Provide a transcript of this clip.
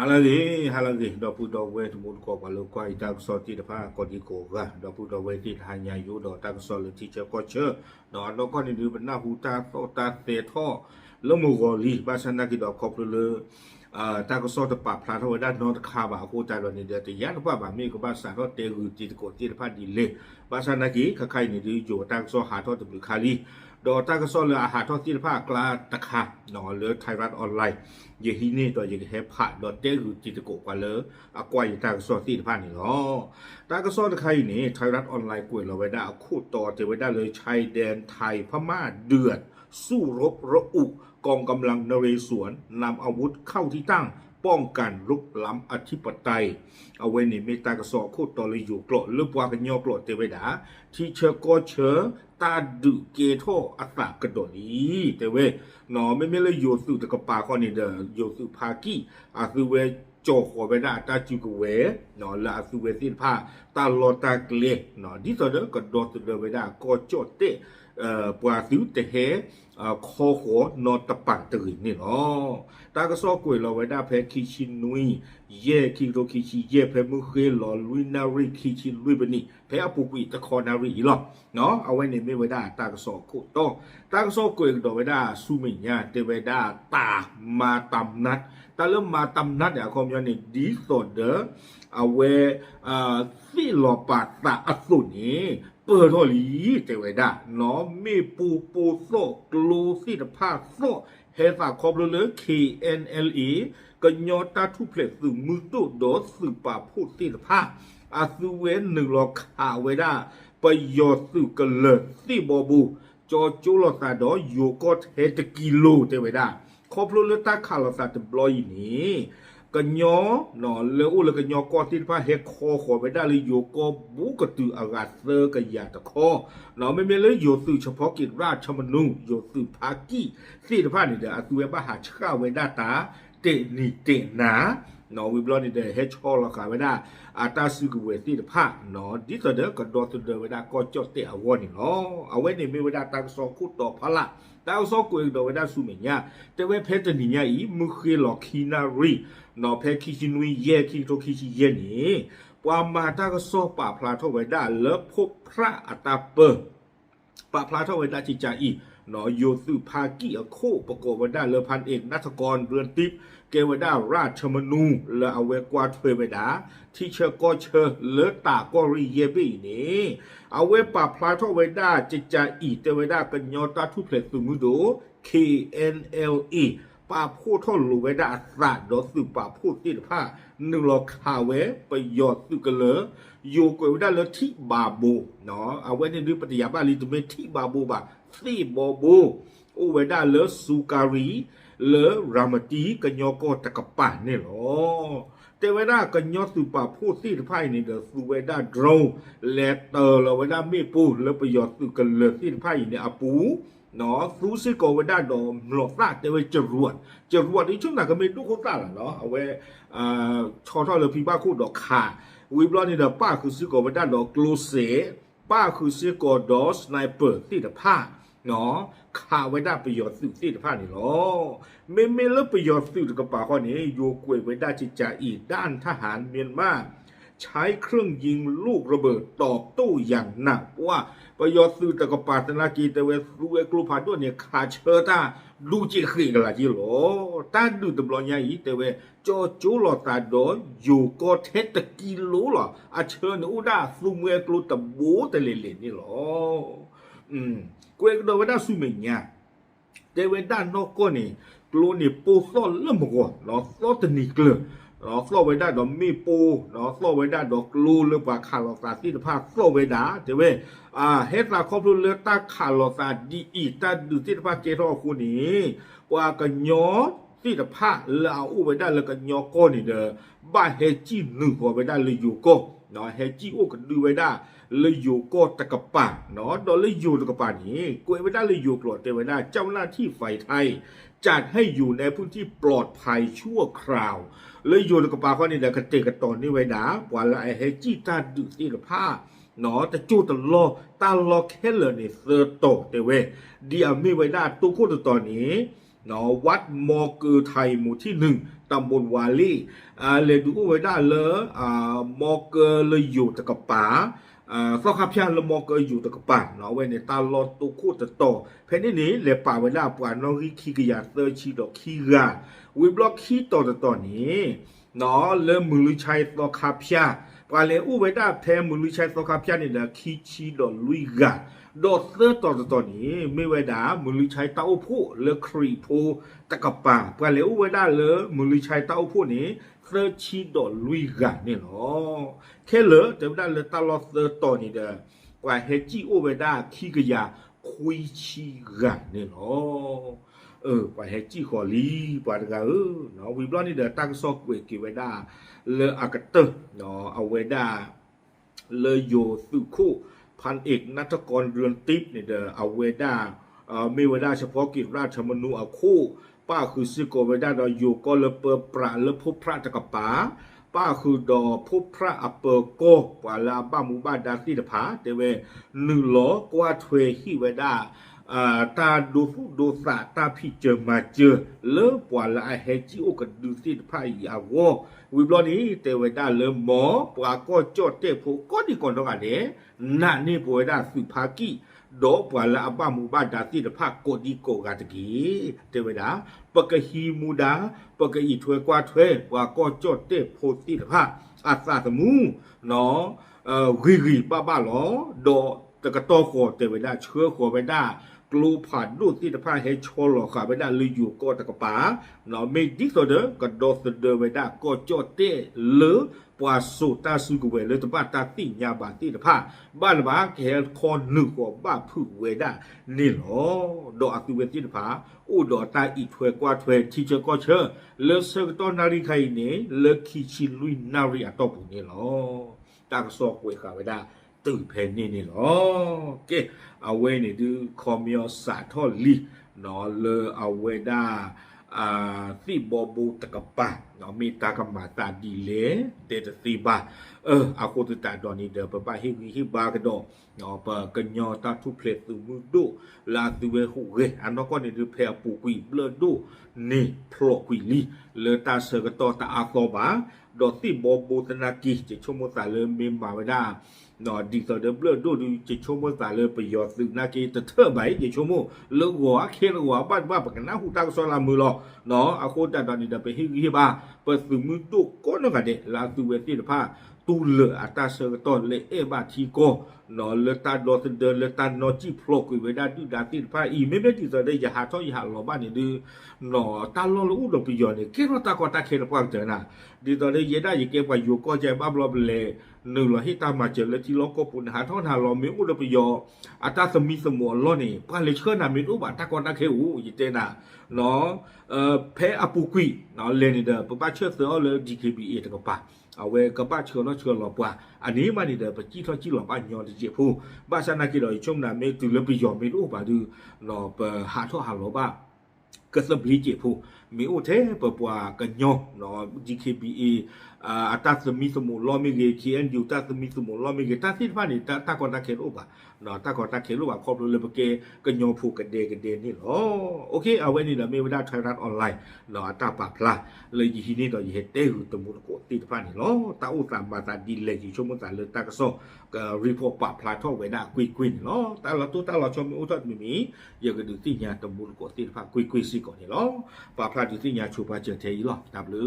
ဟာလာလေဟာလာလေတော့ပူတော့ဝဲတမှုကောပါလို့ခွိုက်တက်စောတိတဖာကောဒီကိုကတော့ပူတော့ဝဲတိထာညာယိုတော့တက်စောလတိချေကောချေတော့တော့ကောနေဒီဘနာဟူတာသောတာတေထောလုံးမကိုလီပါစနာကိတော့ကောပလူအာတာကစောတပပလာတော့ဒါတော့ခါပါကိုတာတော့နေတဲ့တရတပပါမေကပါစာတော့တေကူတိကိုတိတဖာဒီလေပါစနာကိခခို ดอต้าก็ซ่อนเรืออาหารท่องที่ภาคกลาตะขาหนอเลือไทยรัฐออนไลน์เยฮินี่ตัวเยเฮพะดอเตหรือจิตโกกว่าเลืออากวยต้ากซ่อนที่ภาคนี่เนาะต้าก็ซ่อนใครนี่ไทยรัฐออนไลน์กวยเราไว้ได้าคู่ต่อเตไว้ได้เลยชายแดนไทยพม่าเดือด สู้รบระอุกองกำลังนเรศวรนำอาวุธเข้าที่ตั้ง ป้องกันลุกล้ำอธิปไตย เอาไว้ในเมตากระสอคู่ต่อเลยอยู่โกรลอลึอวากันยอโกรอเตวดา ที่เชอโกเชอตาดึเกโทอัตรากระโดดนี้แตเวหนอไม่ไม่เลยโยสุตะกปาข้อนี้เดอโยสุพากี้อาซูเวโจขอไปได้ตาจิกเวหนอละอาซูเวสินผ้าตาลอตาเกเลหนอที่สเดอร์กระโดดสุดเดอไปได้ก็โจเตပွာသူတဟဲခေါ်ခေါ်နော်တပန်တရီနေနော်တာကစောကွေလောဝဒါဖဲခီချီနွီယေခီရိုခီချီယေဖဲမှုခေလောလူနာရီခီချီလူဘနီဖဲအပူကွီတခေါ်နာရီလောနော်အဝဲနေမေဝဒါတာကစောခုတော့တာကစောကွေတော့ဝဒါစုမိညာတေဝဒါတာမာတမ်နတ်တလမာတမ်နတ်ရခေါမျောနေဒီဆိုဒအဝဲအာစီလောပါတာအဆုနေ เปิดทอลีเจวดาเนาะมีปูปูโซกลูสิตภาโซเฮสาคอบเล KNLE ก็ยอตาทุเพลสึมือตุโดสึปาพูดสิตภาอาสุเวนหนึ่งลอขาเวดาไปยอสึกเลสิบอบู จอจูลอซาดอโยก็เทตกิโลเจวดาคอบเลตาคาลอซาตบลอยนี้ กะยอหนอเลอุละกะยอกอติพะเฮคอขอไปได้เลยโยกอบุกตืออากาศเซอกะยาตะคอหนอไม่มีเลยโยตือเฉพาะกิจราชมนุโยตือภากิสิทธพะนี่เดอตุเวปะหาชะเวดาตาเตนิเตนา နော်ဝီဘလော့နေတဲ့ဟက်ချောလကဝေဒအာတာစုကဝေတိတဖာနော်ဒီတတဲ့ကဒေါ်တတဲ့ဝေဒကောကြော့တဲ့အဝနီနော်အဝဲနေမေဝေဒတာဆောခုတော်ဖလာတောက်စောကွေတော်ဝေဒစုမညာတဝဲဖဲတနီညာဤမုခေလောခီနာရီနော်ဖဲခီချီနွီရဲခီတိုခီချီရဲနေပွာမာတာကစောပါဖလာထောဝေဒလဖုဖရအတာပปะพลาทวดาจิจาอีนอโยสุภากิอโคปโกวดาเลอพันเอกนัทกรเรือนติป เกวดาราชมนูเลอเวกวาทเวดาที่เชก็เชเลอตาก็รีเยบีนี่เอาเวปะพลาทวดาจิจาอีเตวดากัญญตาทุเพลสุมุโด KNLE ป่าพูดท่อนลูเวดาสาดอสืป่าพูดติดผ้าหนึ่งลอคาเวประโยชน์สึกันเลยอยู่กวยได้เลยที่บาบูเนาะเอาไว้ในดื้อปฏิยาบาลีตัวเมที่บาบูบาสี่บาบูโอเวดาเลยสุการี เลอรามาจีกันยอก็ตะกับป่านี่หรอเตเวดากันยอสุป่าพูดสี่ไพ่ในเดอะสุเวดาโดรเละเตอร์ลาเวดาเม่ปูแล้วประโยชน์สุกันเลอสี่ไพ่ในี่อปูเนาะซูซิโกเวด้าดอมหลอกลาเต่เวจรวดจรวดนี่ช่วงไหนกก็ไม่ดูโคตรละเนาะเอาไว้อ่ชอทอเลยพี่บ้าคู่ดอกขาวิบลอนในเดอะป้าคือซื้โกเวด้าดอกกลูเสป้าคือซื้โกดอสไนเปอร์ที่เดอะผ้า เนาะข้าไว้ได้ประโยชน์สุดที่ผ่านนี่หรอไม่ไม่เลิกประโยชน์สุดกระเป๋าข้อนี้โยกวยไว้ได้จิจ่าอีกด้านทหารเมียนมาใช้เครื่องยิงลูกระเบิดตอบตู้อย่างหนักว่าประโยชน์สื่อตะกปาตนากีตะเวสูเอกลูพาด้วยเนี่ยขาเชอตาดูจีเจคีกันละจิโลตาดูตำรวจใหญ่ตะเวจอจูหลอตาดออยู่ก็เทตะกีโลหรออาเชิหนูได้าสูเอกลูตะบูตะเลเลนี่หรอ Mm. Kue kedo weda sumenya. Te weda no koni. Klo ni po so lem go. Lo so te ni kle. Lo so weda do mi po. Lo so weda do klo le pa ka lo sa si de pa so weda. Te we. Ah, het la ko plu le ta ka lo sa di i ta du si de pa ke ro ku ni. Kwa ka nyo. ตีดผ้าเราอูไปได้แล้วก็ยอก้นี่เด้อบ้าเฮจีหนึ่งหัวไปได้เลยอยู่ก็เนาะเฮจีอูกันดูไปได้เลยอยู่ก็ตะกบป่าเนาะโดนเลยอยู่ตะกบป่านี้กวยไปได้เลยอยู่กรวดเต็มไปได้เจ้าหน้าที่ฝ่ายไทยจัดให้อยู่ในพื้นที่ปลอดภัยชั่วคราว เลยอยู่ตะกบป่าข้อนี้เด้อกระเตกระตอนนี่ไว้นะกว่าละไอเฮจีตาดึกตีดผ้าหนอแต่จู้ตลอตาลอแค่เลยนี่เซอร์โตเตเวเดียมีไว้ได้ตัวคู่ตัวนี้ เนาะวัดมอเกอไทยหมู่ที่หนึ่งตำบลวาลีอ่าเลดูไว้ได้เลยอ่ามอเกอเลยอยู่ตะกะป๋าอ่าสข้าพเจ้าละมอเกออยู่ตะกะป๋าเนาะไว้ในตาลอตุคู่ตะโตเพนนี่นี่เลป่าไว้ได้ป่านองริคีกยาเตอร์ชีดอกคีกาวิบล็อกคีต่อตะต่อนี้เนาะเริ่มมือลือชัยสขาพเจ้าปาเลอุไว้ได้แพ้มือลือชัยสข้าพเจ้านี่นะคีชีดอกลุยาร์ต่อตอน pale uwe da te mulu chai soka piani da kichi do luiga do se to to to ni me we da mulu chai ta o pho le kri pho ta ka pa pale uwe da le mulu chai ta o pho ni se chi do luiga ni lo ke le te da le ta lo se to ni da kwa he chi uwe da ki ga ya khui chi ga ni lo เออร์ต่อนี่เด้อกว่าเฮจิโอไว้ได้ขี้กะยาคุยชีกันนี่เนาะเออกว่าเฮจิขอลีปว่าดกะเออเนาะวิบลอนี่เดตั้งซอกเวกิไว้ได้เลออากาเตอร์เนาะเอาไว้ได้เลโยสุคุพันเอกนัทกรเรือนติปเนี่ยเดอเอาเวดาเอ่อมีเวดาเฉพาะกิจราชมนูอาคู่ป้าคือซิโกเวดาดออยู่ก็เลเปอร์ประเลพบพระจักรป๋าป้าคือดอพบพระอเปอร์โกปาลาบ้ามูบ้าดาติดผาเตเวหนึ่งล้อกว่าเทวฮิเวดา à ta đồ phụ đồ xả ta phi chờ mà chờ lỡ quả lại hết chi ô cần đưa xin phải à wo vì lo ní tề với ta lỡ mỏ quả có cho tề phụ có đi còn đâu cả đấy nà nè với ta sự phá kỹ đó quả là ba mù ba đã xin phải có đi có cả thế kì tề với ta bậc cái hi mù đá bậc cái ít thuê qua thuê quả có cho tề phụ xin phải à sa mù nó ghi ghi ba ba lo đó 这个刀火对不对？车火不对？ กลูผ่านดูที่ตะพานเฮชอลอค่ะไม่ได้เลยอยู่ก็ตะกปาเนาะไม่ดิสเดอร์ก็ดอสเดอร์ไม่ได้ก็จอดเตะหรือปวาสุตาสุกเวเลยตะบ้านตาติญาบาติตะพานบ้านบ้าแคคอนหนึ่งกว่าบ้าผู้เวได้นี่หรอดอกอักเวติตะพาอุดอตาอีถวยกว่าถวยที่เจอก็เชอเลเซอร์ตอนนาริไคเนี่ยเลคิชิลุยนาริอัตตบุนี่หรอตักซอกเวค่ะไม่ได้ ตื่นเพนนี่นี่หรอเกเอาเวนี่ดูคอมยอสาทอลีเนาะเลอเอาเวดาอ่าที่บอบูตะกะปะ เนาะมีตากะมาตาดีเลเตตะตีบาเอออาโคตตาดอนี่เดปะปะฮิวิฮิบากะดอเนาะปะกะญอตาทุเพลตุมุดุลาตุเวหุเรอันนก็นี่ดูเพอปูกุยเบลดูนี่พลอกุยลีเลอตาเซกะตอตาอาโตบาดอติบอบูตนากิจะชมตาเลเมมบาเวดา နော်ဒီဆိုတဲ့ဘလဒိုဒီချချုံမသာလေပယောသူနာကေတထဘိုင်ချချုံမလောဝါခေလောဝါပတ်ဘပကနာဟူတာဆောလာမူလောနော်အခုတတနီတပဟိဟိဘာ ပစုမှုတုကောနကတဲ့လာသူဝဲတိတဖာတူလအတာဆတော့လေအဘတီကို no lekta do tin de lekta no chi plo ku we da du da tin pa i me me ti so de ya ha to ya lo ba ni du no ta lo lu do pi yo ni ke ro ta ko ta ke pa de na di do de ye da ye ke pa yo ko je ba blo le nu lo hi ta ma je le ti lo ko pu na to na lo mi u do pi yo a ta smi smo lo ni pa le che na mi u ba ta ko ta ke u yi te na no pe apu kui no le ni de pa che so le dkb e ta ko pa เอาเวกบ้าเชื่อเนาะเชื่อหลอปว่าอันนี้มันนี่เดี๋ยวไปจี้ทอจี้หลอบ้านยอนเจ็บผู้บ้าชนะกิโลช่วงนั้นไม่ตื่นแล้วไปยอมไม่รู้ป่ะดูหลอบหาทั่วหาหลอบ้างก็สมบีเจ็บผู้ mi u the pa pa ka nyo no gkpe a ta mi sumu lo mi ge kn u ta mi sumu lo mi ge ta si pa ni ta ta ko ta ke lo ba no ta ko ta ke lo ba khop lo le ba ke ka nyo phu ka de ka de ni lo okay เอโอเคเอาไว้นี่ละมีวดาไทยรัฐออนไลน์เนาะตาปากละเลยยีฮีนี่เนาะยีเฮเตหุตมุนโกติตพานี่เนาะตาอุตสามบาตาดินเลยยีชมุตาเลยตากโซก็รีพอร์ตปากพลาท่อไว้ดากุยกุยเนาะตาราตัวตาราชมอุตตมีมีอย่าก็ดูที่ญาตมุนโกติตพนกุยกุยสิก่อนนี่เนปากพลကတိသိညာချုပ်ပါကျင်သေးလော W